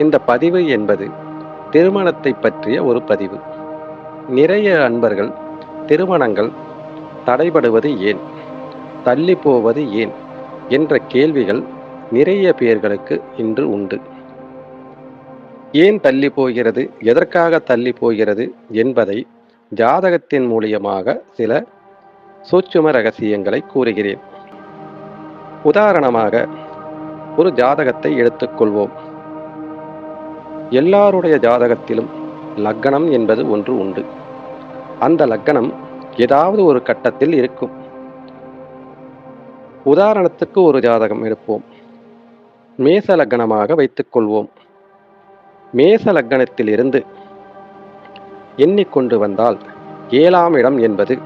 இந்த பதிவு என்பது திருமணத்தை பற்றிய ஒரு பதிவு. நிறைய அன்பர்கள் திருமணங்கள் தடைபடுவது ஏன்? தள்ளி போவது ஏன்? என்ற கேள்விகள் நிறைய பேர்களுக்கு இன்று உண்டு. ஏன் தள்ளி போகிறது? எதற்காக தள்ளி போகிறது? என்பதை ஜாதகத்தின் மூலியமாக சில சூட்சும ரகசியங்களை கூறுகிறேன். உதாரணமாக ஒரு ஜாதகத்தை எடுத்துக்கொள்வோம் எல்லாருடைய ஜாதகத்திலும் லக்கணம் என்பது ஒன்று உண்டு. அந்த லக்கணம் ஏதாவது ஒரு கட்டத்தில் இருக்கும். உதாரணத்துக்கு ஒரு ஜாதகம் எடுப்போம். மேச லக்கணமாக வைத்துக்கொள்வோம் மேச லக்னத்திலிருந்து எண்ணிக்கொண்டு வந்தால் ஏழாம் இடம் என்பது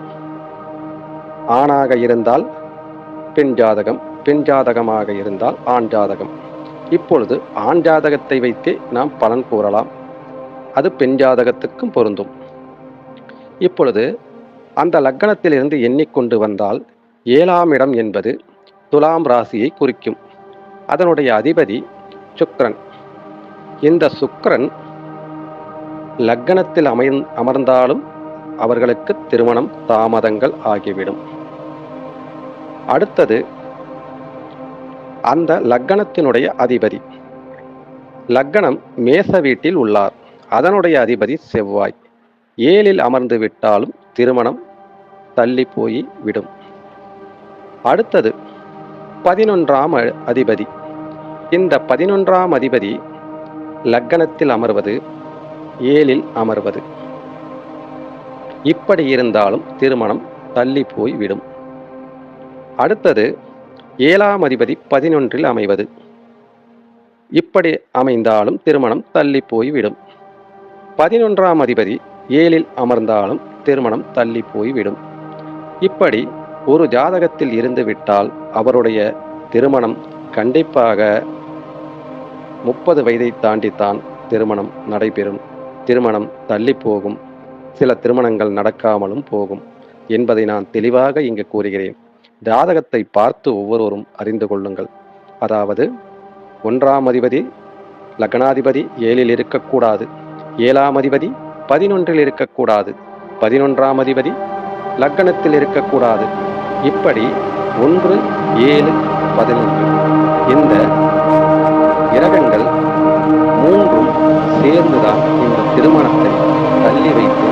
ஆணாக இருந்தால் பெண் ஜாதகம் பெண் ஜாதகமாக இருந்தால் ஆண் ஜாதகம். இப்பொழுது ஆண் ஜாதகத்தை வைத்தே நாம் பலன் கூறலாம். அது பெண் ஜாதகத்துக்கும் பொருந்தும். இப்பொழுது அந்த லக்கணத்திலிருந்து எண்ணிக்கொண்டு வந்தால் ஏழாம் இடம் என்பது துலாம் ராசியை குறிக்கும். அதனுடைய அதிபதி சுக்ரன் இந்த சுக்ரன் லக்கணத்தில் அமை அமர்ந்தாலும் அவர்களுக்கு திருமணம் தாமதங்கள் ஆகிவிடும். அடுத்தது அந்த லக்கணத்தினுடைய அதிபதி. லக்கணம் மேச வீட்டில் உள்ளார். அதனுடைய அதிபதி செவ்வாய். ஏழில் அமர்ந்து விட்டாலும் திருமணம் தள்ளி போய் விடும். அடுத்தது பதினொன்றாம் அதிபதி. இந்த பதினொன்றாம் அதிபதி லக்கணத்தில் அமர்வது ஏழில் அமர்வது. இப்படி இருந்தாலும் திருமணம் தள்ளி போய் விடும். அடுத்தது ஏழாம் அதிபதி பதினொன்றில் அமைவது. இப்படி அமைந்தாலும் திருமணம் தள்ளி போய் விடும் பதினொன்றாம் அதிபதி ஏழில் அமர்ந்தாலும் திருமணம் தள்ளி போய் விடும் இப்படி ஒரு ஜாதகத்தில் இருந்து விட்டால் அவருடைய திருமணம் கண்டிப்பாக முப்பது வயதை தாண்டித்தான் திருமணம் நடைபெறும். திருமணம் தள்ளி போகும் சில திருமணங்கள் நடக்காமலும் போகும் என்பதை நான் தெளிவாக இங்கு கூறுகிறேன். ஜாதகத்தை பார்த்து ஒவ்வொருவரும் அறிந்து கொள்ளுங்கள். அதாவது ஒன்றாம் அதிபதி லக்னாதிபதி ஏழில் இருக்கக்கூடாது. ஏழாம் அதிபதி பதினொன்றில் இருக்கக்கூடாது. பதினொன்றாம் அதிபதி லக்கணத்தில் இருக்கக்கூடாது. இப்படி ஒன்று ஏழு பதினொன்று. இந்த கிரகங்கள் மூன்றும் சேர்ந்துதான் இந்த திருமணத்தை தள்ளி வைத்து